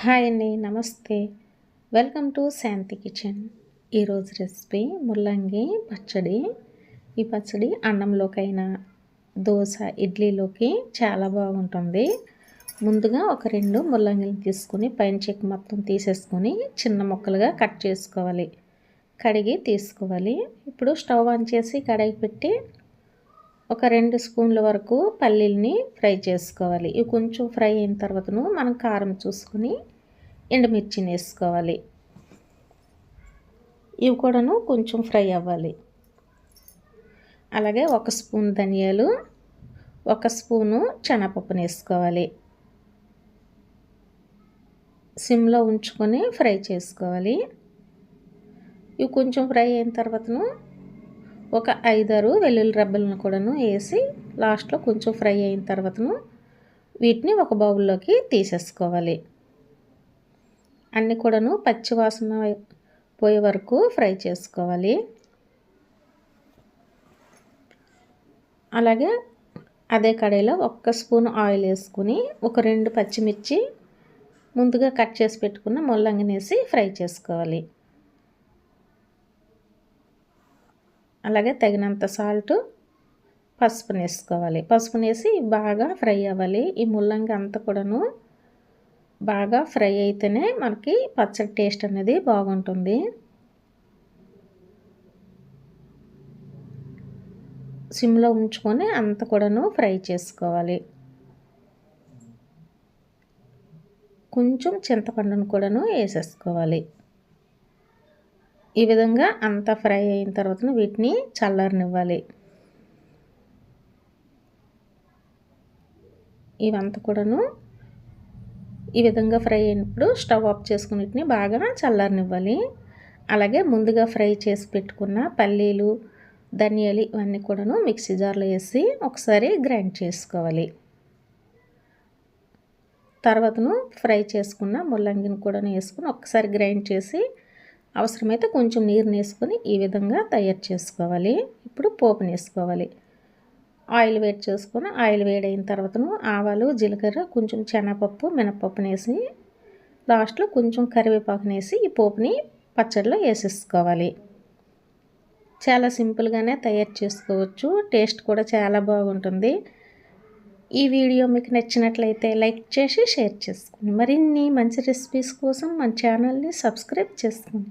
Hi అండి నమస్తే. Welcome to Shanti kitchen. ఈరోజు రెసిపీ ముల్లంగి పచ్చడి. ఈ పచ్చడి అన్నంలోకైనా దోశ ఇడ్లీలోకి చాలా బాగుంటుంది. ముందుగా ఒక రెండు ముల్లంగిని తీసుకుని పైన చెక్ మొత్తం తీసేసుకొని చిన్న ముక్కలుగా కట్ చేసుకోవాలి. కడిగి తీసుకోవాలి. ఇప్పుడు స్టవ్ ఆన్ చేసి కడాయి పెట్టి ఒక రెండు స్పూన్ల వరకు పల్లీల్ని ఫ్రై చేసుకోవాలి. ఇవి కొంచెం ఫ్రై అయిన తర్వాతను మనం కారం చూసుకొని ఎండుమిర్చిని వేసుకోవాలి. ఇవి కూడాను కొంచెం ఫ్రై అవ్వాలి. అలాగే ఒక స్పూన్ ధనియాలు ఒక స్పూను శనగపప్పును వేసుకోవాలి. సిమ్లో ఉంచుకొని ఫ్రై చేసుకోవాలి. ఇవి కొంచెం ఫ్రై అయిన తర్వాతను ఒక ఐదారు వెల్లుల్లి రబ్బలను కూడాను వేసి లాస్ట్లో కొంచెం ఫ్రై అయిన తర్వాతను వీటిని ఒక బౌల్లోకి తీసేసుకోవాలి. అన్నీ కూడాను పచ్చివాసన పోయే వరకు ఫ్రై చేసుకోవాలి. అలాగే అదే కడాయిలో ఒక్క స్పూన్ ఆయిల్ వేసుకుని ఒక రెండు పచ్చిమిర్చి ముందుగా కట్ చేసి పెట్టుకున్న ముల్లంగినేసి ఫ్రై చేసుకోవాలి. అలాగే తగినంత సాల్ట్ పసుపుని వేసుకోవాలి పసుపుని వేసి బాగా ఫ్రై అవ్వాలి. ఈ ముల్లంగి అంతా కూడాను బాగా ఫ్రై అయితేనే మనకి పచ్చడి టేస్ట్ అనేది బాగుంటుంది. సిమ్లో ఉంచుకొని అంత కూడాను ఫ్రై చేసుకోవాలి. కొంచెం చింతపండును కూడాను వేసేసుకోవాలి. ఈ విధంగా అంతా ఫ్రై అయిన తర్వాత వీటిని చల్లారనివ్వాలి. ఇవంతా కూడాను ఈ విధంగా ఫ్రై అయినప్పుడు స్టవ్ ఆఫ్ చేసుకుని వీటిని బాగా చల్లారనివ్వాలి. అలాగే ముందుగా ఫ్రై చేసి పెట్టుకున్న పల్లీలు ధనియాలు ఇవన్నీ కూడాను మిక్సీ జార్లో వేసి ఒకసారి గ్రైండ్ చేసుకోవాలి. తర్వాతను ఫ్రై చేసుకున్న ముల్లంగిని కూడా వేసుకుని ఒకసారి గ్రైండ్ చేసి అవసరమైతే కొంచెం నీరు వేసుకొని ఈ విధంగా తయారు చేసుకోవాలి. ఇప్పుడు పోపుని వేసుకోవాలి ఆయిల్ వేడి చేసుకొని ఆయిల్ వేడైన తర్వాతను ఆవాలు జీలకర్ర కొంచెం శనగపప్పు మినపప్పును వేసి లాస్ట్లో కొంచెం కరివేపాకుని వేసి ఈ పోపుని పచ్చడిలో వేసేసుకోవాలి. చాలా సింపుల్గానే తయారు చేసుకోవచ్చు. టేస్ట్ కూడా చాలా బాగుంటుంది. ఈ వీడియో మీకు నచ్చినట్లయితే లైక్ చేసి షేర్ చేసుకోండి. మరిన్ని మంచి రెసిపీస్ కోసం మన ఛానల్ని సబ్స్క్రైబ్ చేసుకోండి.